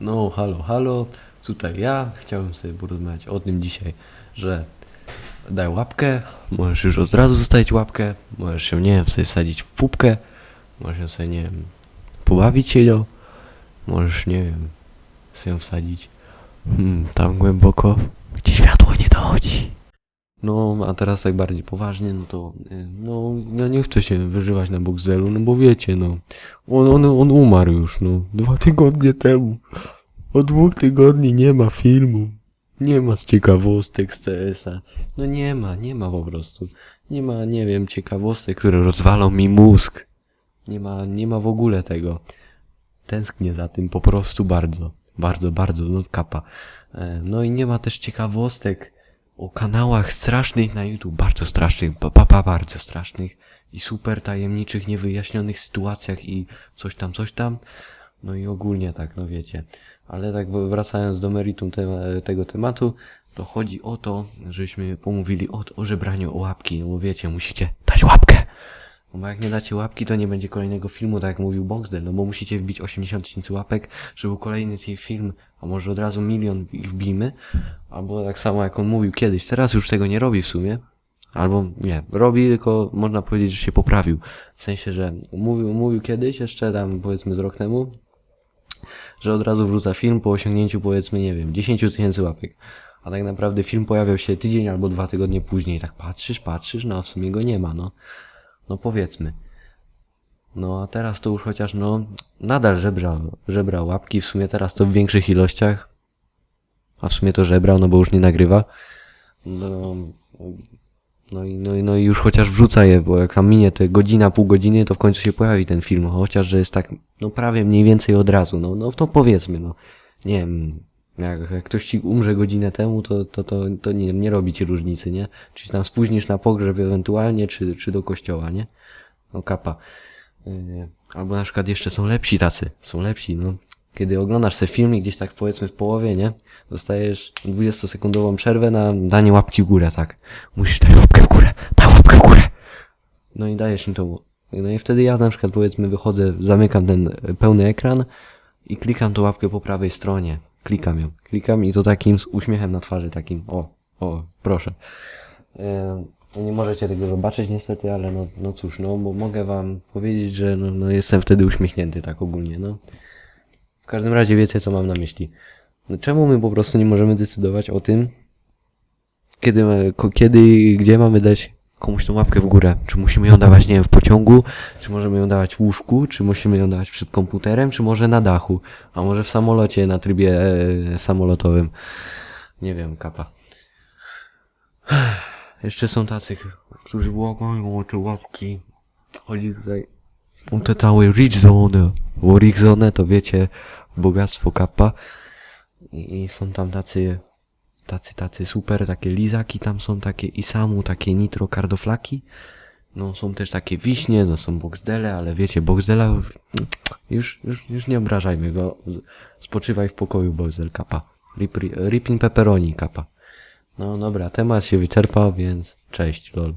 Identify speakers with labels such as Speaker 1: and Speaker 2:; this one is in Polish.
Speaker 1: No, halo, halo, tutaj ja. Chciałem sobie porozmawiać o tym dzisiaj, że daj łapkę, możesz już od razu zostawić łapkę, możesz się, nie wiem, sobie wsadzić w pupkę, możesz ją sobie, nie wiem, pobawić się nią, możesz, nie wiem, sobie wsadzić hmm, tam głęboko, gdzie światło nie dochodzi. No, a teraz tak bardziej poważnie, no to, y, no, ja nie chcę się wyżywać na Boxdelu, no bo wiecie, no, on, on, on umarł już, no, dwa tygodnie temu. Od dwóch tygodni nie ma filmu. Nie ma z ciekawostek z CS-a. No nie ma, nie ma po prostu. Nie ma, nie wiem, ciekawostek, które rozwalą mi mózg. Nie ma, nie ma w ogóle tego. Tęsknię za tym po prostu bardzo. Bardzo, bardzo, no kapa. E, No i nie ma też ciekawostek o kanałach strasznych na YouTube. Bardzo strasznych, pa, pa, bardzo strasznych. I super tajemniczych, niewyjaśnionych sytuacjach i coś tam, coś tam. No i ogólnie tak, no wiecie. Ale tak wracając do meritum tema, tego tematu, to chodzi o to, żeśmy pomówili o, o żebraniu o łapki. No bo wiecie, musicie. No bo jak nie dacie łapki, to nie będzie kolejnego filmu, tak jak mówił Boxdel, no bo musicie wbić 80 tysięcy łapek, żeby kolejny ten film, a może od razu milion ich wbijmy, albo tak samo jak on mówił kiedyś, teraz już tego nie robi w sumie, albo nie, robi, tylko można powiedzieć, że się poprawił, w sensie, że mówił, mówił kiedyś, jeszcze tam powiedzmy z rok temu, że od razu wrzuca film po osiągnięciu powiedzmy, nie wiem, 10 tysięcy łapek. A tak naprawdę film pojawiał się tydzień albo dwa tygodnie później. Tak patrzysz, patrzysz, no a w sumie go nie ma, no. No powiedzmy. No a teraz to już chociaż, no, nadal żebra, żebra łapki, w sumie teraz to w większych ilościach. A w sumie to żebrał, no bo już nie nagrywa. No, no i, no, i, no i już chociaż wrzuca je, bo jak tam minie te godzina, pół godziny, to w końcu się pojawi ten film. Chociaż, że jest tak, no prawie mniej więcej od razu. No, no to powiedzmy, no. Nie wiem, jak, jak ktoś ci umrze godzinę temu, to, to, to, to nie, nie robi ci różnicy, nie? Czy tam spóźnisz na pogrzeb ewentualnie, czy, czy do kościoła, nie? No kapa. Yy, albo na przykład jeszcze są lepsi tacy, są lepsi, no. Kiedy oglądasz sobie film i gdzieś tak powiedzmy w połowie, nie? Dostajesz 20-sekundową przerwę na danie łapki w górę, tak. Musisz dać łapkę w górę, daj łapkę w górę. No i dajesz im to. No i wtedy ja na przykład powiedzmy wychodzę, zamykam ten e, pełny ekran i klikam tą łapkę po prawej stronie. Klikam ją. Klikam i to takim z uśmiechem na twarzy, takim o, o, proszę. No nie możecie tego zobaczyć niestety, ale no, no cóż, no bo mogę wam powiedzieć, że no, no jestem wtedy uśmiechnięty tak ogólnie, no. W każdym razie wiecie co mam na myśli. No, czemu my po prostu nie możemy decydować o tym, kiedy, kiedy gdzie mamy dać komuś tą łapkę w górę? Czy musimy ją dawać, nie wiem, w pociągu, czy możemy ją dawać w łóżku, czy musimy ją dawać przed komputerem, czy może na dachu, a może w samolocie na trybie e, samolotowym. Nie wiem, kapa. Jeszcze są tacy, którzy łamają o te łapki. Chodzi tutaj o te całe rich zone, bo rich zone to wiecie, bogactwo kapa. I, I są tam tacy, tacy, tacy super, takie lizaki tam są takie i samu, takie nitro kardoflaki. No są też takie wiśnie, no są boxdele, ale wiecie, boxdela już, już, już, nie obrażajmy go. Spoczywaj w pokoju, boxdel kapa. Rip, rip in pepperoni kapa. No dobra, temat się wyczerpał, więc cześć, lol.